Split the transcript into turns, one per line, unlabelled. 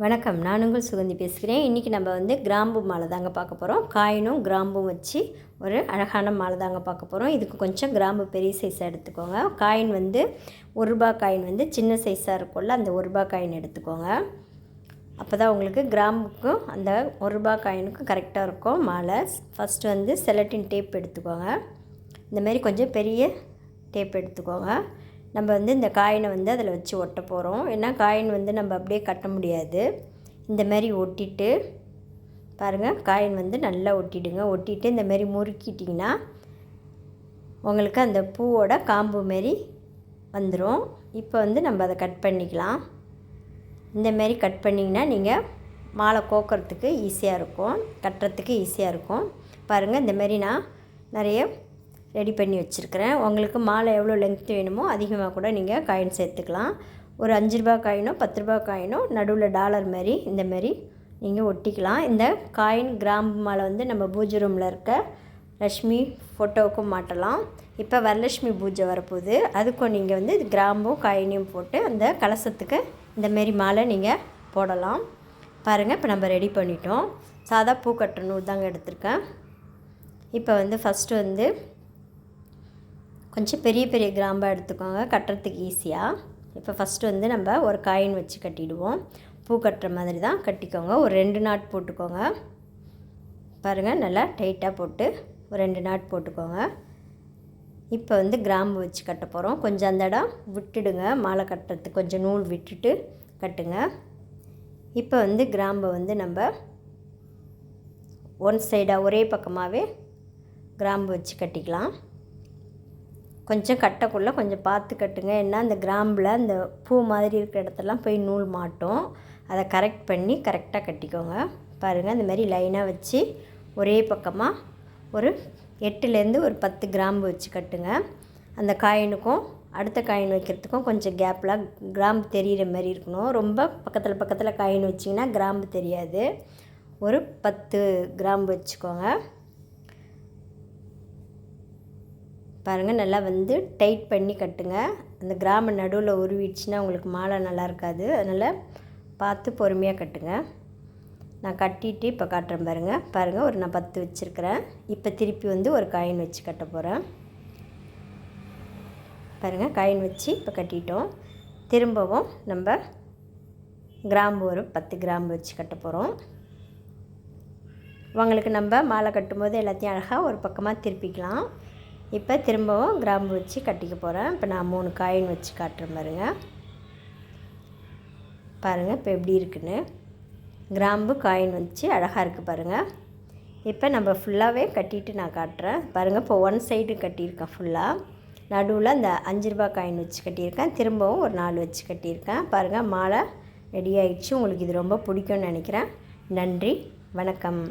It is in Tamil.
வணக்கம். நான் உங்கள் சுகந்தி பேசுகிறேன். இன்றைக்கி நம்ம வந்து கிராம்பு மாலை தாங்க பார்க்க போகிறோம் காயினும் கிராம்பும் வச்சு ஒரு அழகான மாலை தாங்க பார்க்க போகிறோம் இதுக்கு கொஞ்சம் கிராம்பு பெரிய சைஸாக எடுத்துக்கோங்க. காயின் வந்து ஒரு ரூபா காயின் வந்து சின்ன சைஸாக இருக்கும்ல அந்த ஒரு ரூபா காயின் எடுத்துக்கோங்க. அப்போ தான் உங்களுக்கு கிராம்புக்கும் அந்த ஒரு ரூபா காயினுக்கும் கரெக்டாக இருக்கும் மாலை. ஃபஸ்ட்டு வந்து செலட்டின் டேப் எடுத்துக்கோங்க. இந்தமாரி கொஞ்சம் பெரிய டேப் எடுத்துக்கோங்க. நம்ம வந்து இந்த காயினை வந்து அதில் வச்சு ஒட்ட போகிறோம். ஏன்னா காயின் வந்து நம்ம அப்படியே கட்ட முடியாது. இந்த மாதிரி ஒட்டிட்டு பாருங்கள் காயின் வந்து நல்லா ஒட்டிடுங்க. ஒட்டிட்டு இந்த மாதிரி முறுக்கிட்டிங்கன்னா உங்களுக்கு அந்த பூவோட காம்பு மாரி வந்துடும் இப்போ வந்து நம்ம அதை கட் பண்ணிக்கலாம். இந்த மாரி கட் பண்ணிங்கன்னா நீங்கள் மாலை கோக்கிறதுக்கு ஈஸியாக இருக்கும் கட்டுறதுக்கு ஈஸியாக இருக்கும். பாருங்கள் இந்தமாரி நான் நிறைய ரெடி பண்ணி வச்சுருக்கிறேன். உங்களுக்கு மாலை எவ்வளோ லென்த் வேணுமோ அதிகமாக கூட நீங்கள் காயின் சேர்த்துக்கலாம். ஒரு அஞ்சு ரூபா காயினோ பத்து ரூபா காயினோ நடுவில் டாலர் மாதிரி இந்த மாதிரி நீங்கள் ஒட்டிக்கலாம். இந்த காயின் கிராம்பு மாலை வந்து நம்ம பூஜை ரூமில் இருக்க லக்ஷ்மி ஃபோட்டோவுக்கும் மாட்டலாம். இப்போ வரலட்சுமி பூஜை வரப்போகுது. அதுக்கும் நீங்கள் வந்து கிராம்பும் காயினையும் போட்டு அந்த கலசத்துக்கு இந்த மாரி மாலை நீங்கள் போடலாம். பாருங்கள் இப்போ நம்ம ரெடி பண்ணிட்டோம். சாதா பூ கட்டுற நூல் தாங்க எடுத்திருக்கேன். இப்போ வந்து ஃபஸ்ட்டு வந்து கொஞ்சம் பெரிய பெரிய கிராம்பாக எடுத்துக்கோங்க. கட்டுறதுக்கு ஈஸியாக இப்போ ஃபஸ்ட்டு வந்து நம்ம ஒரு காயின் வச்சு கட்டிடுவோம். பூ கட்டுற மாதிரி தான் கட்டிக்கோங்க. ஒரு ரெண்டு நாட் போட்டுக்கோங்க. பாருங்கள் நல்லா டைட்டாக போட்டு ஒரு ரெண்டு நாட் போட்டுக்கோங்க. இப்போ வந்து கிராம்பு வச்சு கட்ட போகிறோம் கொஞ்சம் அந்த இடம் விட்டுடுங்க. மாலை கட்டுறதுக்கு கொஞ்சம் நூல் விட்டுட்டு கட்டுங்க. இப்போ வந்து கிராம்பை வந்து நம்ம ஒன் சைடாக ஒரே பக்கமாகவே கிராம்பு வச்சு கட்டிக்கலாம். கொஞ்சம் கட்டக்குள்ளே கொஞ்சம் பார்த்து கட்டுங்க. ஏன்னா அந்த கிராம்பில் அந்த பூ மாதிரி இருக்கிற இடத்தெல்லாம் போய் நூல் மாட்டோம். அதை கரெக்ட் பண்ணி கரெக்டாக கட்டிக்கோங்க. பாருங்கள் இந்த மாதிரி லைனாக வச்சு ஒரே பக்கமாக ஒரு எட்டுலேருந்து ஒரு பத்து கிராம்பு வச்சு கட்டுங்க. அந்த காயினுக்கும் அடுத்த காயின் வைக்கிறதுக்கும் கொஞ்சம் கேப்பில் கிராம்பு தெரிகிற மாதிரி இருக்கணும். ரொம்ப பக்கத்தில் பக்கத்தில் காயின் வச்சிங்கன்னா கிராம்பு தெரியாது. ஒரு பத்து கிராம்பு வச்சுக்கோங்க. பாருங்கள் நல்லா வந்து டைட் பண்ணி கட்டுங்க. அந்த கிராம நடுவில் உருவிடுச்சுன்னா உங்களுக்கு மாலை நல்லா இருக்காது. அதனால் பார்த்து பொறுமையாக கட்டுங்க. நான் கட்டிட்டு இப்போ காட்டுறேன் பாருங்கள் பாருங்கள் ஒரு நான் பத்து வச்சுருக்கிறேன். இப்போ திருப்பி வந்து ஒரு காயின் வச்சு கட்ட போகிறேன் பாருங்கள் காயின் வச்சு இப்போ கட்டிட்டோம். திரும்பவும் நம்ம கிராம்பு ஒரு பத்து கிராம்பு வச்சு கட்ட போகிறோம் உங்களுக்கு நம்ம மாலை கட்டும்போது எல்லாத்தையும் அழகாக ஒரு பக்கமாக திருப்பிக்கலாம். இப்போ திரும்பவும் கிராம்பு வச்சு கட்டிக்க போகிறேன். இப்போ நான் மூணு காயின் வச்சு காட்டுறேன் பாருங்கள் பாருங்கள் இப்போ எப்படி இருக்குன்னு. கிராம்பு காயின் வச்சு அழகாக இருக்குது பாருங்கள் இப்போ நம்ம ஃபுல்லாகவே கட்டிட்டு நான் காட்டுறேன். பாருங்கள் இப்போ ஒன் சைடு கட்டியிருக்கேன் ஃபுல்லாக நடுவில் அந்த அஞ்சு ரூபா காயின் வச்சு கட்டியிருக்கேன். திரும்பவும் ஒரு நாலு வச்சு கட்டியிருக்கேன். பாருங்கள் மாலை ரெடி ஆகிடுச்சு உங்களுக்கு இது ரொம்ப பிடிக்கும்னு நினைக்கிறேன். நன்றி வணக்கம்.